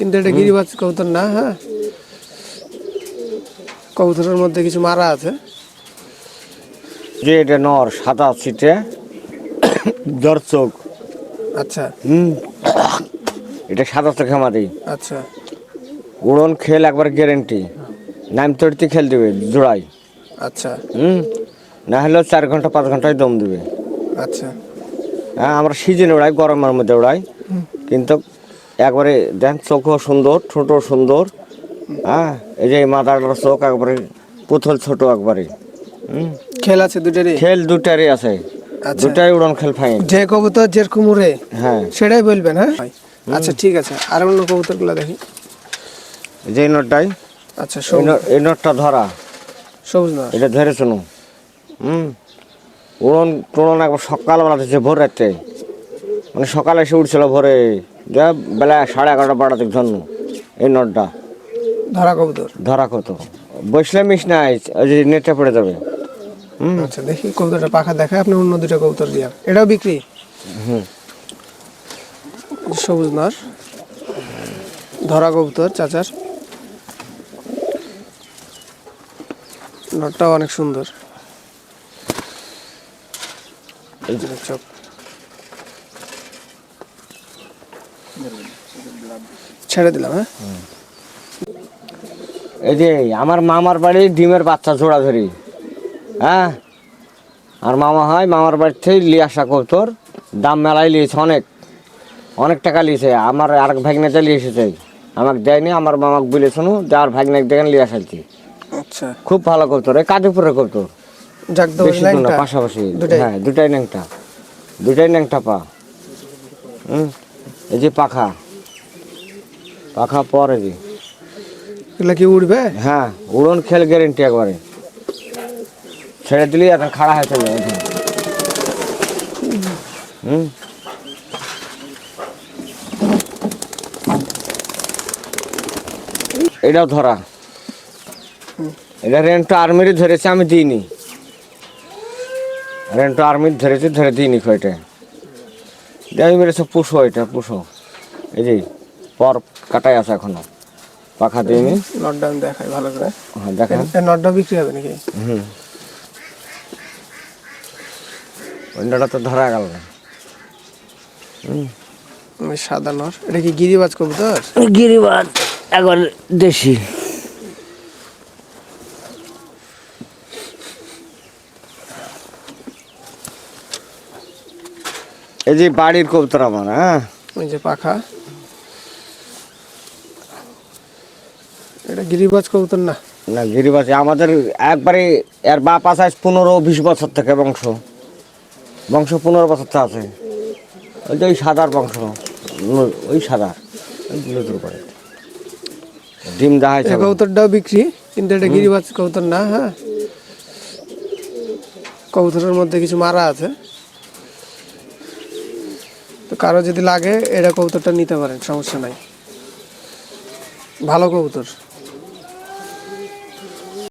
কিন্তু এটা গিরিবাজ কবুতর না হ্যাঁ? কবুতরের মধ্যে কিছু মারা আছে। যে এটা নর সাদা সিটে চোখ। আচ্ছা। হুম। এটা সাদা চোখে মারি আচ্ছা। উড়ন খেল একবার গ্যারেন্টি নাইম তড়িতে খেল দেবে জোড়াই। আচ্ছা। হুম। না হলেও চার ঘণ্টা পাঁচ ঘন্টায় দম দেবে। আচ্ছা। হ্যাঁ আমরা সিজনে উড়াই গরমের মধ্যে উড়াই। কিন্তু একবারে দেন চোখও সুন্দর ঠোঁটও সুন্দর। হ্যাঁ এই যে মাথাটার চোখ একবারে পুতুল ছোট একবারে। হুম? খেল আছে দুটারই? খেল দুটারই আছে। আচ্ছা। দুটাই উড়ন খেল ফাইন। যে কবুতর যেরকম উড়ে হ্যাঁ। সেটাই বলবেন হ্যাঁ? আচ্ছা ঠিক আছে। আর অন্য কবুতরগুলো দেখি। যে নোটটাই। আচ্ছা এই নোটটা ধরা। সবুজ না এটা ধরে শুনো হুম? উড়ন টুড়ন একবার সকালবেলা ভোর রাতে মানে সকালে এসে উঠছিল ভোরে। যা বেলা সাড়ে এগারোটা বারোটা জন্ম এই নটটা। ধরা কবুতর? ধরা কত বসলে মিস ওই যে নেটে পড়ে যাবে। হুম? আচ্ছা দেখি কবুতরটা পাখা দেখায় আপনি অন্য দুটো কবুতর দিয়া। এটাও বিক্রি? হুম। সবুজ নর ধরা কবুতর চাচার। নটটাও অনেক সুন্দর। চোখ। ছেড়ে দিলাম হ্যাঁ? এই যে আমার মামার বাড়ি ডিমের বাচ্চা জোড়া ধরি হ্যাঁ? আর মামা হয় মামার বাড়ি থেকে লিয়ে আসা কবুতর দাম মেলাই লিয়েছে অনেক। অনেক টাকা লিয়েছে আমার আর ভাগনাটা লিয়ে এসেছে আমাকে দেয়নি আমার মামাকে বলে শোনো যে আর ভাগনাকে দেখেন লিয়ে আসাচ্ছি আচ্ছা। খুব ভালো কবুতর এই কাজীপুরের কবুতর যাক তো বেশি দূর না লাইনটা পাশাপাশি? হ্যাঁ দুটাই ন্যাংটা। দুটাই ন্যাংটা পা। হুম? এই যে পাখা। পাখা পরে যে। এগুলা কি উড়বে? হ্যাঁ উড়ন খেল গ্যারেন্টি একবারে। ছেড়ে দিলি এখন খাড়া হয়ে চলে যাবে হুম? এটাও ধরা। এটা রেন্ট আর্মিরই ধরেছে আমি দিইনি। রেন্ট আর্মির ধরেছে ধরে দিইনি কয়টা। আমি মেরেছে পুষো এটা পুষো। এই যে পর কাটাই আছে এখনও। পাখা দিইনি নটটা আমি দেখাই ভালো করে। হ্যাঁ দেখেন। নটটা বিক্রি হবে নাকি? হুম। অন্যটা তো ধরা গেল। না ওই সাদা নর। এটা কি গিরিবাজ কবুতর? গিরিবাজ এখন দেশি। এই যে বাড়ির কবুতর আমার হ্যাঁ? ওই যে পাখা। এটা গিরিবাজ কবুতর না? না গিরিবাজ আমাদের একবারে এর বাপ আছে পনেরো বিশ বছর থেকে বংশ। বংশ পনেরো বছর থেকে আছে। ওই যে ওই সাদার বংশ ওই সাদা ওই নতুন করে। ডিম দেখাইছে কবুতরটাও বিক্রি কিন্তু এটা গিরিবাজ কবুতর না হ্যাঁ? কবুতরের মধ্যে কিছু মারা আছে। কারও যদি লাগে এটা কবুতরটা নিতে পারেন সমস্যা নাই। ভালো কবুতর।